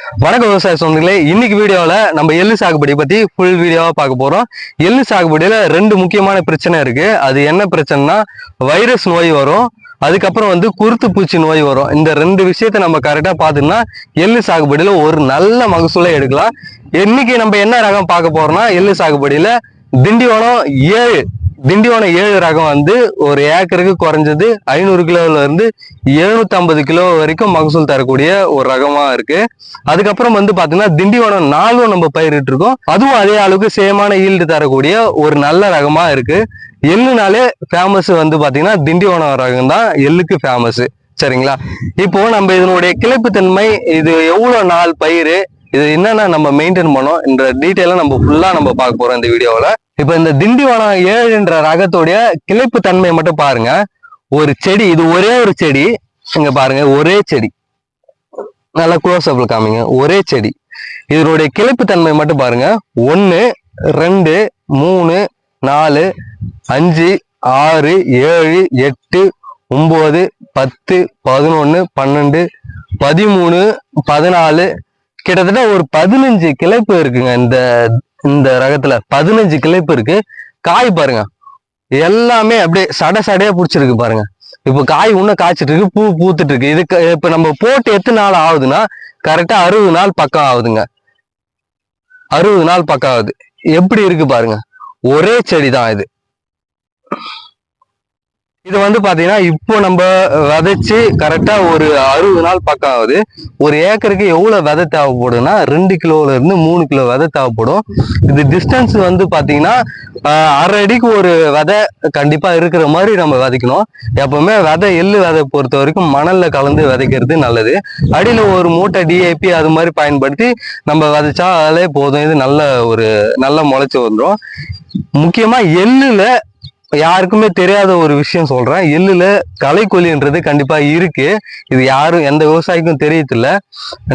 வணக்கம் விவசாய சொந்தங்களே இன்னைக்கு வீடியோவில் நம்ம எள்ளு சாகுபடி பற்றி ஃபுல் வீடியோவாக பார்க்க போகிறோம் எள்ளு சாகுபடியில் ரெண்டு முக்கியமான பிரச்சனை இருக்குது அது என்ன பிரச்சனைனா வைரஸ் நோய் வரும். அதுக்கப்புறம் வந்து குருத்து பூச்சி நோய் வரும். இந்த ரெண்டு விஷயத்த நம்ம கரெக்டாக பார்த்துன்னா எள்ளு சாகுபடியில் ஒரு நல்ல மகசூலை எடுக்கலாம். இன்னைக்கு நம்ம என்ன ரகம் பார்க்க போகிறோம்னா எள்ளு சாகுபடியில் திண்டிவனம் ஏழு. திண்டிவனம் ஏழு ரகம் வந்து ஒரு ஏக்கருக்கு குறைஞ்சது ஐநூறு கிலோல இருந்து எழுநூத்தி ஐம்பது கிலோ வரைக்கும் மகசூல் தரக்கூடிய ஒரு ரகமா இருக்கு. அதுக்கப்புறம் வந்து பாத்தீங்கன்னா திண்டிவனம் நாலும் நம்ம பயிரிட்டு இருக்கோம். அதுவும் அதே அளவுக்கு சேமான ஈல்டு தரக்கூடிய ஒரு நல்ல ரகமா இருக்கு. எள்ளுனாலே ஃபேமஸ் வந்து பாத்தீங்கன்னா திண்டிவனம் ரகம் தான் எள்ளுக்கு ஃபேமஸ் சரிங்களா? இப்போ நம்ம இதனுடைய கிளைப்புத்தன்மை இது எவ்வளவு நாள் பயிர் இது என்னென்ன நம்ம மெயின்டைன் பண்ணோம் என்ற டீட்டெயிலா நம்ம ஃபுல்லாக நம்ம பார்க்க போகிறோம் இந்த வீடியோவில். இப்போ இந்த திண்டிவனம் ஏழுன்ற ரகத்துடைய கிளைப்பு தன்மையை மட்டும் பாருங்க. ஒரு செடி இது ஒரே ஒரு செடி. இங்க பாருங்க ஒரே செடி. நல்லா க்ளோஸ் அப்ல காமிங்க. ஒரே செடி. இதனுடைய கிளைப்பு தன்மை மட்டும் பாருங்க. ஒன்று ரெண்டு மூணு நாலு அஞ்சு ஆறு ஏழு எட்டு ஒம்பது பத்து பதினொன்று பன்னெண்டு பதிமூணு பதினாலு. கிட்டத்தட்ட ஒரு பதினஞ்சு கிளைப்பு இருக்குங்க இந்த இந்த ரகத்துல பதினஞ்சு கிளைப்பு இருக்கு. காய் பாருங்க. எல்லாமே அப்படியே சட சடையா பிடிச்சிருக்கு பாருங்க. இப்போ காய் இன்னும் காய்ச்சிட்டு இருக்கு பூ பூத்துட்டு இருக்கு. இதுக்கு இப்ப நம்ம போட்டு எத்தனை நாள் ஆகுதுன்னா கரெக்டா அறுபது நாள் பக்கம் ஆகுதுங்க. அறுபது நாள் பக்கம் ஆகுது. எப்படி இருக்கு பாருங்க. ஒரே செடி தான் இது. இது வந்து பார்த்தீங்கன்னா இப்போ நம்ம விதைச்சு கரெக்டாக ஒரு அறுபது நாள் பக்கம் ஆகுது. ஒரு ஏக்கருக்கு எவ்வளோ விதை தேவைப்படும்னா ரெண்டு கிலோல மூணு கிலோ விதை தேவைப்படும். இது டிஸ்டன்ஸ் வந்து பார்த்தீங்கன்னா அரை அடிக்கு ஒரு விதை கண்டிப்பாக இருக்கிற மாதிரி நம்ம விதைக்கணும். எப்போவுமே விதை எள்ளு விதை பொறுத்த வரைக்கும் மணலில் கலந்து விதைக்கிறது நல்லது. அடியில் ஒரு மூட்டை டிஏபி அது மாதிரி பயன்படுத்தி நம்ம விதைச்சாலே போதும். இது நல்ல ஒரு நல்ல முளைச்சி வந்துடும் முக்கியமாக எள்ளில் யாருக்குமே தெரியாத ஒரு விஷயம் சொல்றேன். எள்ளுல களைக்கொல்லின்றது கண்டிப்பா இருக்கு. இது யாரும் எந்த விவசாயிக்கும் தெரியதில்ல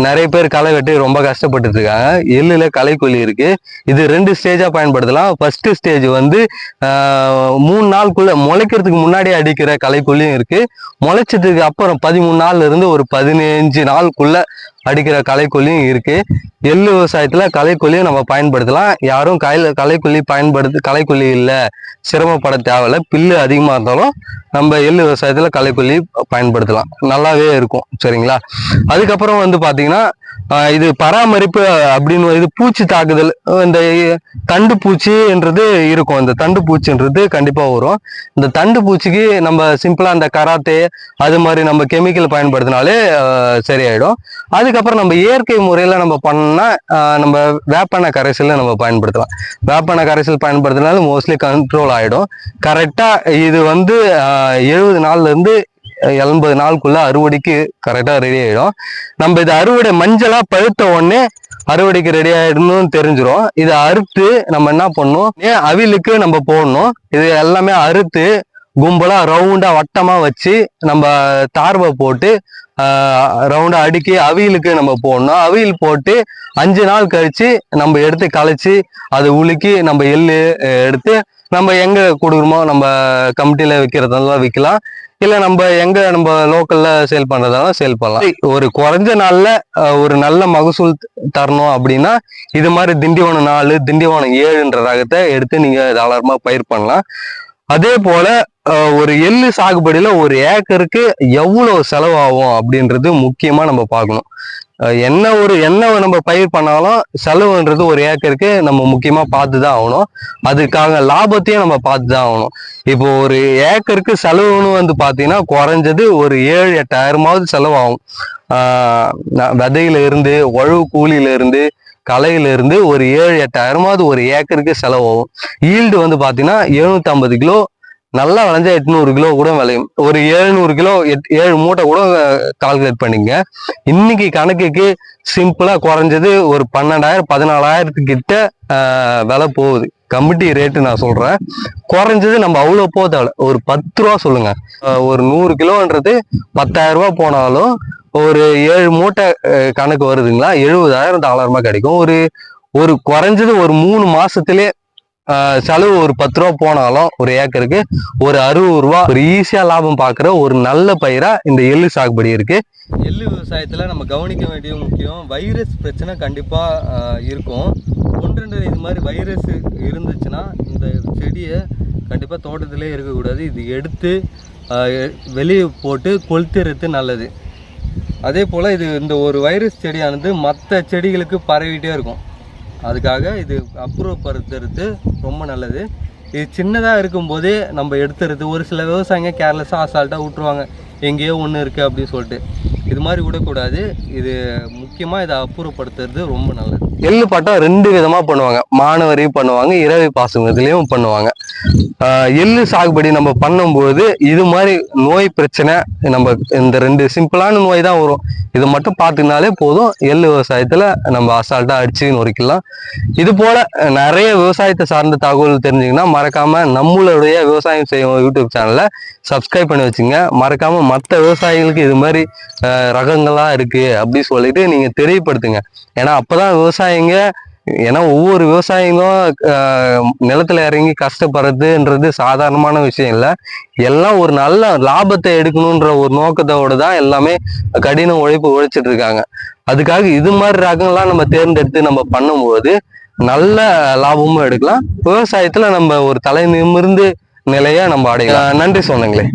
நிறைய பேர் களை வெட்டி ரொம்ப கஷ்டப்பட்டு இருக்காங்க. எள்ளுல களைக்கொல்லி இருக்கு. இது ரெண்டு ஸ்டேஜா பயன்படுத்தலாம். ஃபர்ஸ்ட் ஸ்டேஜ் வந்து மூணு நாளுக்குள்ள முளைக்கிறதுக்கு முன்னாடி அடிக்கிற களைக்கொல்லியும் இருக்கு. முளைச்சதுக்கு அப்புறம் பதிமூணு நாள்ல இருந்து ஒரு பதினஞ்சு நாளுக்குள்ள அடிக்கிற களைக்கொல்லியும் இருக்குது எள்ளு விவசாயத்தில் களைக்கொல்லியும் நம்ம பயன்படுத்தலாம். யாரும் கையில் களைக்கொல்லி பயன்படுத்து களைக்கொல்லி இல்லை. சிரமப்பட தேவையில்ல. பில்லு அதிகமாக இருந்தாலும் நம்ம எள்ளு விவசாயத்தில் களைக்கொல்லி பயன்படுத்தலாம். நல்லாவே இருக்கும். சரிங்களா? அதுக்கப்புறம் வந்து பார்த்திங்கன்னா இது பராமரிப்பு அப்படின்னு இது பூச்சி தாக்குதல் இந்த தண்டு பூச்சின்றது இருக்கும். இந்த தண்டு பூச்சின்றது கண்டிப்பாக வரும். இந்த தண்டு பூச்சிக்கு நம்ம சிம்பிளாக அந்த கராத்தே அது மாதிரி நம்ம கெமிக்கல் பயன்படுத்தினாலே சரியாயிடும். அதுக்கப்புறம் நம்ம இயற்கை முறையில் நம்ம பண்ணால் நம்ம வேப்பெண்ணெய் கரைசலில் நம்ம பயன்படுத்தலாம். வேப்பண்ண கரைசல் பயன்படுத்தினாலும் மோஸ்ட்லி கண்ட்ரோல் ஆகிடும் கரெக்டாக இது வந்து எழுபது நாள்லேருந்து எண்பது நாளுக்குள்ள அறுவடைக்கு கரெக்டா ரெடி ஆயிடும். நம்ம இது அறுவடை மஞ்சளா பழுத்த உடனே அறுவடைக்கு ரெடி ஆகிடணும்னு தெரிஞ்சிரும். இதை அறுத்து நம்ம என்ன பண்ணணும்? ஏன் அவிலுக்கு நம்ம போடணும்? இது எல்லாமே அறுத்து கும்பலா ரவுண்டா வட்டமா வச்சு நம்ம தார்வை போட்டு ரவுண்டா அடுக்கி அவியலுக்கு நம்ம போடணும். அவியல் போட்டு அஞ்சு நாள் கழிச்சு நம்ம எடுத்து களைச்சு அதை உலுக்கி நம்ம எள்ளு எடுத்து நம்ம எங்க கொடுக்குறோமோ நம்ம கமிட்டியில விற்கிறதெல்லாம் விற்கலாம். இல்லை நம்ம எங்க நம்ம லோக்கல்ல சேல் பண்றதாலும் சேல் பண்ணலாம். ஒரு குறைஞ்ச நாள்ல ஒரு நல்ல மகசூல் தரணும் அப்படின்னா இது மாதிரி திண்டிவனம் நாலு திண்டிவனம் ஏழுன்ற ரகத்தை எடுத்து நீங்க தாராளமா பயிர் பண்ணலாம். அதே போல ஒரு எள்ளு சாகுபடியில ஒரு ஏக்கருக்கு எவ்வளவு செலவாகும் அப்படின்றது முக்கியமா நம்ம பார்க்கணும். என்ன ஒரு என்ன நம்ம பயிர் பண்ணாலும் செலவுன்றது ஒரு ஏக்கருக்கு நம்ம முக்கியமாக பார்த்து தான் ஆகணும். அதுக்காக லாபத்தையும் நம்ம பார்த்து தான் ஆகணும். இப்போ ஒரு ஏக்கருக்கு செலவுன்னு வந்து பார்த்தீங்கன்னா குறைஞ்சது ஒரு ஏழு எட்டாயிரமாவது செலவாகும். விதையில இருந்து உழவு கூலியில இருந்து களையில இருந்து ஒரு ஏழு எட்டாயிரமாவது ஒரு ஏக்கருக்கு செலவாகும். ஈல்டு வந்து பார்த்தீங்கன்னா எழுநூத்தி ஐம்பது கிலோ நல்லா விளைஞ்சா எட்நூறு கிலோ கூட விளையும். ஒரு எழுநூறு கிலோ எட் ஏழு மூட்டை கூட கால்குலேட் பண்ணிங்க. இன்னைக்கு கணக்குக்கு சிம்பிளா குறைஞ்சது ஒரு பன்னெண்டாயிரம் பதினாலாயிரத்துக்கிட்ட விலை போகுது. கமிட்டி ரேட்டு நான் சொல்றேன். குறைஞ்சது நம்ம அவ்வளோ போக ஒரு பத்து ரூபா சொல்லுங்க. ஒரு நூறு கிலோன்றது பத்தாயிரம் ரூபா போனாலும் ஒரு ஏழு மூட்டை கணக்கு வருதுங்களா? எழுபதாயிரம் தாராளமா கிடைக்கும். ஒரு ஒரு குறைஞ்சது ஒரு மூணு மாசத்திலே செலவு ஒரு பத்து ரூபா போனாலும் ஒரு ஏக்கருக்கு ஒரு அறுபது ரூபா ஒரு ஈஸியாக லாபம் பார்க்குற ஒரு நல்ல பயிராக இந்த எள்ளு சாகுபடி இருக்குது எள்ளு விவசாயத்தில் நம்ம கவனிக்க வேண்டிய முக்கியம். வைரஸ் பிரச்சனை கண்டிப்பாக இருக்கும். ஒன்று ரெண்டு இது மாதிரி வைரஸ் இருந்துச்சுன்னா இந்த செடியை கண்டிப்பாக தோட்டத்திலே இருக்கக்கூடாது. இது எடுத்து வெளியே போட்டு கொளுத்துறது நல்லது. அதே போல் இது இந்த ஒரு வைரஸ் செடியானது மற்ற செடிகளுக்கு பரவிட்டே இருக்கும். அதுக்காக இது அப்புறப்படுத்துறது ரொம்ப நல்லது. இது சின்னதாக இருக்கும்போதே நம்ம எடுத்துறது ஒரு சில விவசாயிங்க கேர்லெஸ்ஸாக அசால்ட்டாக விட்ருவாங்க எங்கேயோ ஒன்று இருக்குது அப்படின்னு சொல்லிட்டு. இது மாதிரி விடக்கூடாது. இது முக்கியமாக இதை அப்புறப்படுத்துறது ரொம்ப நல்லது. எள்ளு பாட்டம் ரெண்டு விதமாக பண்ணுவாங்க. மானவரி பண்ணுவாங்க இரவை பாசனத்திலையும் பண்ணுவாங்க. எள் எள்ளு சாகுபடி நம்ம பண்ணும்போது இது மாதிரி நோய் பிரச்சனை நம்ம இந்த ரெண்டு சிம்பிளான நோய் தான் வரும். இது மட்டும் பார்த்துக்கினாலே போதும். எள்ளு விவசாயத்தில் நம்ம அசால்ட்டாக அடிச்சு நொறுக்கலாம் இது போல நிறைய விவசாயத்தை சார்ந்த தகவல் தெரிஞ்சுங்கன்னா மறக்காமல் நம்மளுடைய விவசாயம் செய்யும் யூடியூப் சேனலை சப்ஸ்கிரைப் பண்ணி வச்சுங்க. மறக்காமல் மற்ற விவசாயிகளுக்கு இது மாதிரி ரகங்களாக ரகங்களா இருக்கு அப்படி சொல்லிட்டு நீங்கள் தெரியப்படுத்துங்க. ஏன்னா அப்பதான் விவசாயிங்க ஏன்னா ஒவ்வொரு விவசாயிங்களும் ஆஹ் நிலத்துல இறங்கி கஷ்டப்படுறதுன்றது சாதாரணமான விஷயம் இல்லை. எல்லாம் ஒரு நல்ல லாபத்தை எடுக்கணுன்ற ஒரு நோக்கத்தோட தான் எல்லாமே கடின உழைப்பு உழைச்சிட்டு இருக்காங்க. அதுக்காக இது மாதிரி ரகங்கள்லாம் நம்ம தேர்ந்தெடுத்து நம்ம பண்ணும்போது நல்ல லாபமும் எடுக்கலாம். விவசாயத்துல நம்ம ஒரு தலை நிமிர்ந்து நிலையை நம்ம அடையலாம். நன்றி சொன்னங்களே